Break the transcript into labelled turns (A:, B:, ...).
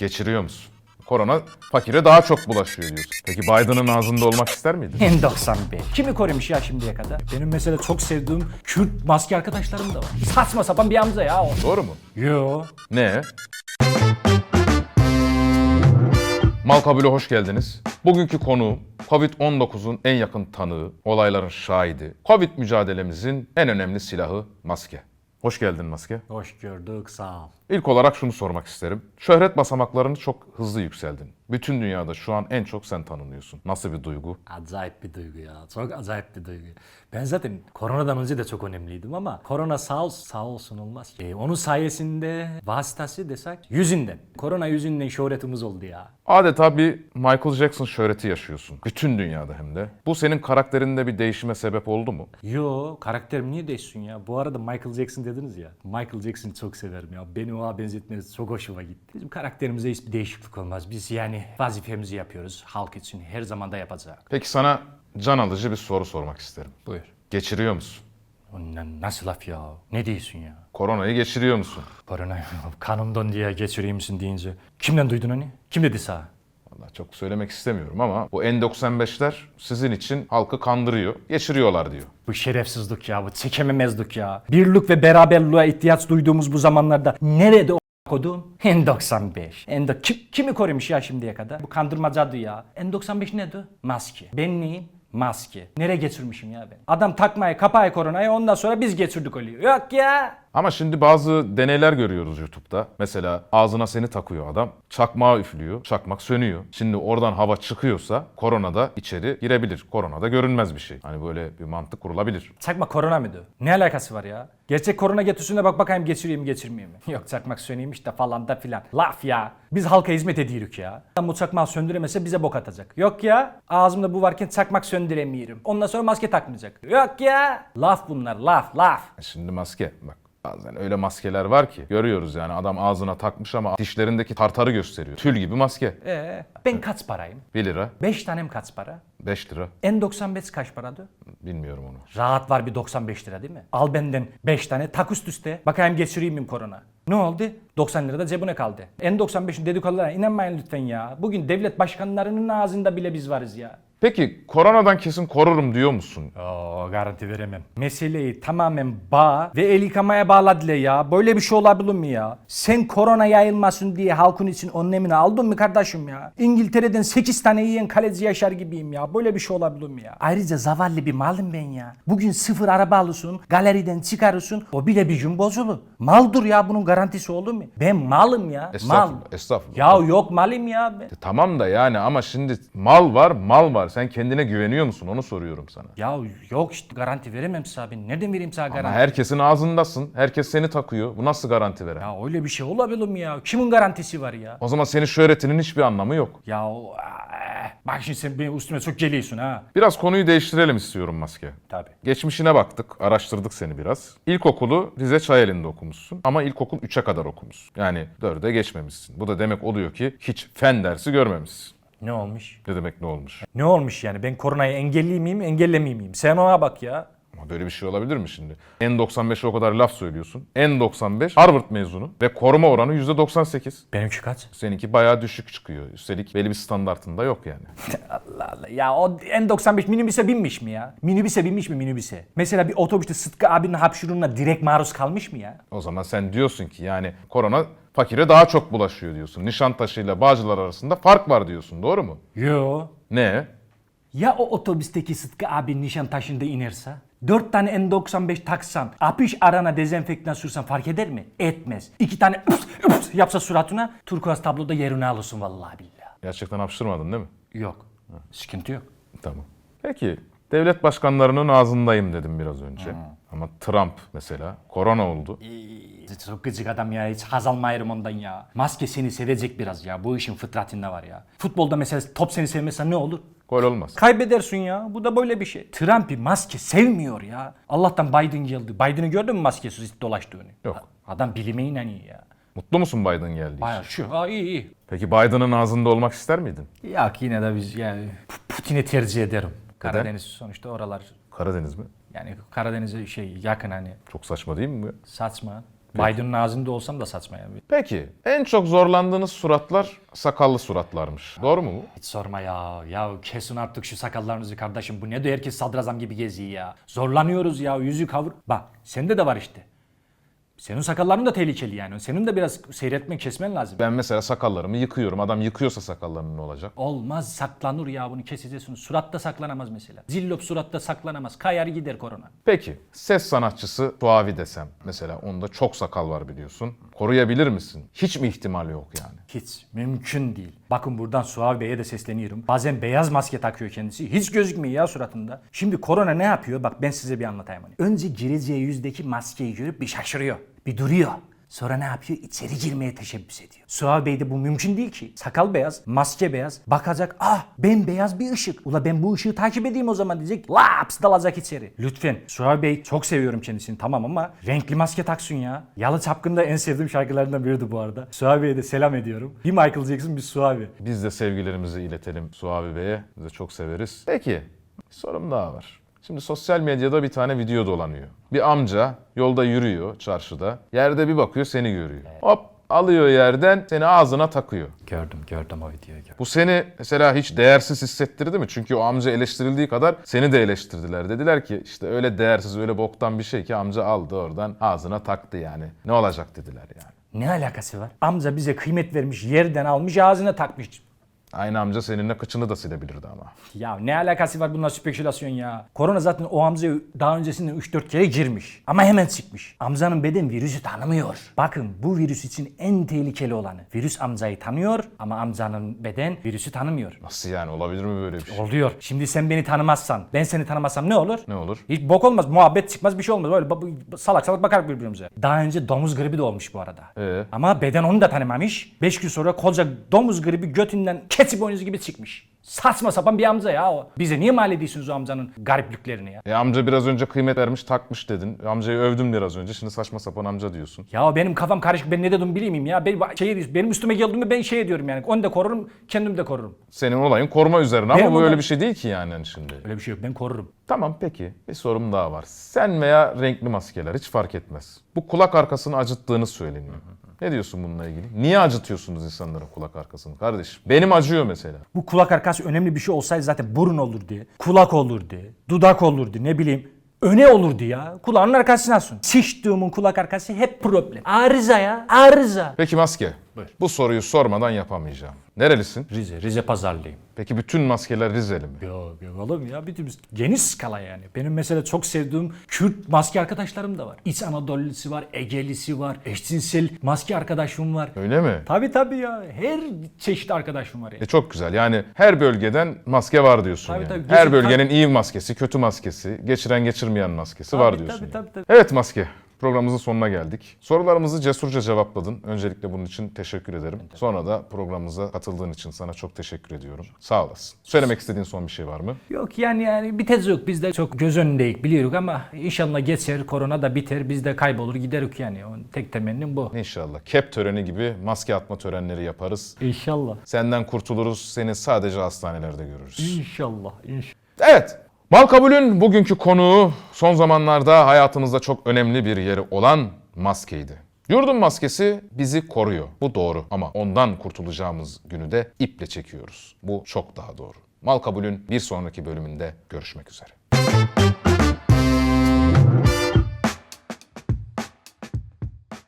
A: Geçiriyor musun? Korona fakire daha çok bulaşıyor diyorsun. Peki Biden'ın ağzında olmak ister miydin?
B: N95. Kimi korumuş ya şimdiye kadar? Benim mesela çok sevdiğim Kürt maske arkadaşlarım da var. Saçma sapan bir amca ya o.
A: Doğru mu?
B: Yo.
A: Ne? Malkabül'e hoş geldiniz. Bugünkü konu Covid-19'un en yakın tanığı, olayların şahidi, Covid mücadelemizin en önemli silahı maske. Hoş geldin maske.
B: Hoş gördük sağ ol.
A: İlk olarak şunu sormak isterim. Şöhret basamaklarını çok hızlı yükseldin. Bütün dünyada şu an en çok sen tanınıyorsun. Nasıl bir duygu?
B: Acayip bir duygu ya. Çok acayip bir duygu. Ben zaten koronadan önce de çok önemliydim ama korona sağ olsun, sağ olsun olmaz. E, onun sayesinde vasıtası desek yüzünden. Korona yüzünden şöhretimiz oldu ya.
A: Adeta bir Michael Jackson şöhreti yaşıyorsun. Bütün dünyada hem de. Bu senin karakterinde bir değişime sebep oldu mu?
B: Yo karakterim niye değişsin ya? Bu arada Michael Jackson dediniz ya. Michael Jackson'ı çok severim ya. Beni ona benzetmeniz çok hoşuma gitti. Bizim karakterimize hiçbir değişiklik olmaz. Biz yani vazifemizi yapıyoruz. Halk için her zaman da yapacağız.
A: Peki sana can alıcı bir soru sormak isterim.
B: Buyur.
A: Geçiriyor musun?
B: Nasıl laf ya? Ne diyorsun ya?
A: Koronayı geçiriyor musun?
B: Korona kanımdan diye geçireyim misin deyince. Kimden duydun hani? Kim dedi sana?
A: Vallahi çok söylemek istemiyorum ama bu N95'ler sizin için halkı kandırıyor, geçiriyorlar diyor.
B: Bu şerefsizlik ya, bu çekememezlik ya. Birlik ve beraberliğe ihtiyaç duyduğumuz bu zamanlarda nerede o kodum? N95. N kim, kimi korumuş ya şimdiye kadar? Bu kandırmacadı ya. N95 nedir? Maske. Ben neyim? Maske. Nereye geçirmişim ya ben? Adam takmayı, kapayı koronayı ondan sonra biz geçirdik oluyor. Yok ya.
A: Ama şimdi bazı deneyler görüyoruz YouTube'da. Mesela ağzına seni takıyor adam, çakmağı üflüyor, çakmak sönüyor. Şimdi oradan hava çıkıyorsa korona da içeri girebilir. Korona da görünmez bir şey. Hani böyle bir mantık kurulabilir.
B: Çakmak korona mıydı? Ne alakası var ya? Gerçek korona getirsin de bak bakayım geçireyim mi geçirmeyeyim mi? Yok çakmak sönüyormuş da falan da filan. Laf ya. Biz halka hizmet ediyoruz ya. Adam bu çakmağı söndüremese bize bok atacak. Yok ya. Ağzımda bu varken çakmak söndüremiyorum. Ondan sonra maske takmayacak. Yok ya. Laf bunlar laf laf.
A: Şimdi maske bak. Bazen öyle maskeler var ki görüyoruz yani adam ağzına takmış ama dişlerindeki tartarı gösteriyor. Tül gibi maske.
B: Ee, ben kaç parayım?
A: 1 lira,
B: 5 tanem kaç para?
A: 5 lira.
B: N95 kaç paradı?
A: Bilmiyorum onu.
B: Rahat var bir 95 lira değil mi? Al benden 5 tane tak üst üste. Bakayım geçireyim mi korona? Ne oldu? 90 lira da cebine kaldı. N95'in dedikodularına inanmayın lütfen ya. Bugün devlet başkanlarının ağzında bile biz varız ya.
A: Peki koronadan kesin korurum diyor musun?
B: Oo, garanti veremem. Meseleyi tamamen bağ ve el yıkamaya bağladılar ya. Böyle bir şey olabilir mi ya? Sen korona yayılmasın diye halkın için önlemini aldın mı kardeşim ya? İngiltere'den 8 tane yiyen kaleci yaşar gibiyim ya. Böyle bir şey olabilir mi ya? Ayrıca zavallı bir malım ben ya. Bugün sıfır araba alırsın, galeriden çıkarırsın. O bile bir gün bozulur. Maldır ya bunun garantisi olur mu? Ben malım ya. Mal.
A: Estağfurullah, estağfurullah.
B: Ya yok malım ya. Ben.
A: Tamam da yani ama şimdi mal var, mal var. Sen kendine güveniyor musun? Onu soruyorum sana.
B: Ya yok işte garanti veremem size abi. Nereden vereyim sana
A: Ama
B: garanti?
A: herkesin ağzındasın. Herkes seni takıyor. Bu nasıl garanti veren?
B: Ya öyle bir şey olabilir mi ya? Kimin garantisi var ya?
A: O zaman senin şöhretinin hiçbir anlamı yok.
B: Ya o- eh, bak şimdi sen benim üstüme çok geliyorsun ha.
A: Biraz konuyu değiştirelim istiyorum Maske.
B: Tabii.
A: Geçmişine baktık, araştırdık seni biraz. İlkokulu Rize Çayeli'nde okumuşsun ama ilkokul 3'e kadar okumuşsun. Yani 4'e geçmemişsin. Bu da demek oluyor ki hiç fen dersi görmemişsin.
B: Ne olmuş?
A: Ne demek ne olmuş?
B: Ne olmuş yani? Ben koronayı engelleyeyim miyim, engellemeyeyim miyim? Sen ona bak ya.
A: Ama böyle bir şey olabilir mi şimdi? N95'e o kadar laf söylüyorsun. N95 Harvard mezunu ve koruma oranı %98.
B: Benimki kaç?
A: Seninki bayağı düşük çıkıyor. Üstelik belli bir standartında yok yani.
B: Allah Allah. Ya o N95 minibüse binmiş mi ya? Minibüse binmiş mi minibüse? Mesela bir otobüste Sıtkı abinin hapşuruna direkt maruz kalmış mı ya?
A: O zaman sen diyorsun ki yani korona fakire daha çok bulaşıyor diyorsun. Nişantaşı ile Bağcılar arasında fark var diyorsun. Doğru mu?
B: Yo.
A: Ne?
B: Ya o otobüsteki Sıtkı abi Nişantaşı'nda inerse? Dört tane N95 taksan, apış arana dezenfektan sürsen fark eder mi? Etmez. İki tane üps, üps yapsa suratına, turkuaz tabloda yerini alırsın vallahi billahi.
A: Gerçekten hapşırmadın değil mi?
B: Yok. Sıkıntı yok.
A: Tamam. Peki devlet başkanlarının ağzındayım dedim biraz önce. Ama Trump mesela korona oldu.
B: Çok gıcık adam ya hiç haz almayırım ondan ya. Maske seni sevecek biraz ya. Bu işin fıtratında var ya. Futbolda mesela top seni sevmese ne olur?
A: Gol olmaz.
B: Kaybedersin ya. Bu da böyle bir şey. Trump'ı maske sevmiyor ya. Allah'tan Biden geldi. Biden'ı gördün mü maskesiz dolaştığını?
A: Yok.
B: Adam bilime inanıyor ya.
A: Mutlu musun Biden geldiği
B: Baya
A: için?
B: şu. Aa iyi iyi.
A: Peki Biden'ın ağzında olmak ister miydin?
B: Yok yine de biz yani Putin'i tercih ederim. Karadeniz sonuçta oralar
A: Karadeniz mi?
B: yani Karadeniz'e şey yakın hani
A: Çok saçma değil mi
B: saçma. Biden'ın ağzında olsam da saçma ya.
A: Peki en çok zorlandığınız suratlar sakallı suratlarmış. Doğru mu bu?
B: Hiç sorma ya. Ya kesin artık şu sakallarınızı kardeşim. Bu ne de herkes sadrazam gibi geziyor ya. Zorlanıyoruz ya. Yüzü kavur. Bak sende de var işte. Senin sakalların da tehlikeli yani. Senin de biraz seyretmen, kesmen lazım.
A: Ben mesela sakallarımı yıkıyorum. Adam yıkıyorsa sakallarını ne olacak?
B: Olmaz saklanır ya bunu keseceksin. Suratta saklanamaz mesela. Zillop suratta saklanamaz. Kayar gider korona.
A: Peki ses sanatçısı Suavi desem mesela onda çok sakal var biliyorsun. Koruyabilir misin? Hiç mi ihtimal yok yani?
B: Hiç. Mümkün değil. Bakın buradan Suavi Bey'e de sesleniyorum. Bazen beyaz maske takıyor kendisi. Hiç gözükmüyor ya suratında. Şimdi korona ne yapıyor? Bak ben size bir anlatayım onu. Önce gireceği yüzdeki maskeyi görüp bir şaşırıyor. Bir duruyor. Sonra ne yapıyor? İçeri girmeye teşebbüs ediyor. Suavi Bey'de bu mümkün değil ki. Sakal beyaz, maske beyaz. Bakacak, ah bembeyaz bir ışık. Ula ben bu ışığı takip edeyim o zaman diyecek. Laps dalacak içeri. Lütfen. Suavi Bey çok seviyorum kendisini tamam ama renkli maske taksın ya. Yalı Çapkın'da en sevdiğim şarkılarından biridir bu arada. Suavi Bey'e de selam ediyorum. Bir Michael Jackson bir Suavi.
A: Biz de sevgilerimizi iletelim Suavi Bey'e. Biz de çok severiz. Peki sorum daha var. Şimdi sosyal medyada bir tane video dolanıyor. Bir amca yolda yürüyor çarşıda. Yerde bir bakıyor seni görüyor. Hop alıyor yerden seni ağzına takıyor.
B: Gördüm gördüm o videoyu gördüm.
A: Bu seni mesela hiç değersiz hissettirdi mi? Çünkü o amca eleştirildiği kadar seni de eleştirdiler. Dediler ki işte öyle değersiz öyle boktan bir şey ki amca aldı oradan ağzına taktı yani. Ne olacak dediler yani.
B: Ne alakası var? Amca bize kıymet vermiş, yerden almış, ağzına takmış.
A: Aynı amca seninle kıçını da silebilirdi ama.
B: Ya ne alakası var bununla spekülasyon ya? Korona zaten o amcaya daha öncesinde 3-4 kere girmiş. Ama hemen çıkmış. Amcanın beden virüsü tanımıyor. Bakın bu virüs için en tehlikeli olanı. Virüs amcayı tanıyor ama amcanın beden virüsü tanımıyor.
A: Nasıl yani olabilir mi böyle bir şey?
B: Oluyor. Şimdi sen beni tanımazsan, ben seni tanımazsam ne olur?
A: Ne olur?
B: Hiç bok olmaz, muhabbet çıkmaz, bir şey olmaz. Öyle bab- salak salak bakar birbirimize. Daha önce domuz gribi de olmuş bu arada.
A: Ee?
B: Ama beden onu da tanımamış. 5 gün sonra koca domuz gribi götünden keçi boynuzu gibi çıkmış. Saçma sapan bir amca ya o. Bize niye mal ediyorsunuz o amcanın garipliklerini ya?
A: E amca biraz önce kıymet vermiş takmış dedin. Amcayı övdüm biraz önce. Şimdi saçma sapan amca diyorsun.
B: Ya benim kafam karışık ben ne dedim bileyim ya. Ben, şey, benim üstüme geldiğinde ben şey diyorum yani. Onu da korurum, kendimi de korurum.
A: Senin olayın koruma üzerine ama
B: Benim
A: bu öyle bir şey değil ki yani hani şimdi.
B: Öyle bir şey yok ben korurum.
A: Tamam peki bir sorum daha var. Sen veya renkli maskeler hiç fark etmez. Bu kulak arkasını acıttığını söyleniyor. Ne diyorsun bununla ilgili? Niye acıtıyorsunuz insanların kulak arkasını kardeşim? Benim acıyor mesela.
B: Bu kulak arkası önemli bir şey olsaydı zaten burun olurdu, kulak olurdu, dudak olurdu ne bileyim. Öne olurdu ya. Kulağın arkasına sun. Sıçtığımın kulak arkası hep problem. Arıza ya. Arıza.
A: Peki maske. Bu soruyu sormadan yapamayacağım. Nerelisin?
B: Rize. Rize pazarlıyım.
A: Peki bütün maskeler Rizeli mi?
B: Yok yok oğlum ya bütün geniş skala yani. Benim mesela çok sevdiğim Kürt maske arkadaşlarım da var. İç Anadolu'lusu var, Ege'lisi var, eşcinsel maske arkadaşım var.
A: Öyle mi?
B: Tabi tabi ya. Her çeşit arkadaşım var yani.
A: E çok güzel. Yani her bölgeden maske var diyorsun
B: Tabii,
A: yani.
B: tabii.
A: Her bölgenin iyi maskesi, kötü maskesi, geçiren geçirmeyen maskesi var
B: Tabii,
A: diyorsun.
B: tabii,
A: yani.
B: tabii, tabii.
A: Evet maske. Programımızın sonuna geldik. Sorularımızı cesurca cevapladın. Öncelikle bunun için teşekkür ederim. Sonra da programımıza katıldığın için sana çok teşekkür ediyorum. Sağ olasın. Söylemek istediğin son bir şey var mı?
B: Yok yani yani bir tez yok. Biz de çok göz önündeyiz biliyoruz ama inşallah geçer, korona da biter, biz de kaybolur giderik yani. O tek temennim bu.
A: İnşallah kep töreni gibi maske atma törenleri yaparız.
B: İnşallah.
A: Senden kurtuluruz. Seni sadece hastanelerde görürüz.
B: İnşallah. İnşallah.
A: Evet. Mal kabulün bugünkü konuğu son zamanlarda hayatımızda çok önemli bir yeri olan maskeydi. Yurdun maskesi bizi koruyor. Bu doğru ama ondan kurtulacağımız günü de iple çekiyoruz. Bu çok daha doğru. Mal kabulün bir sonraki bölümünde görüşmek üzere.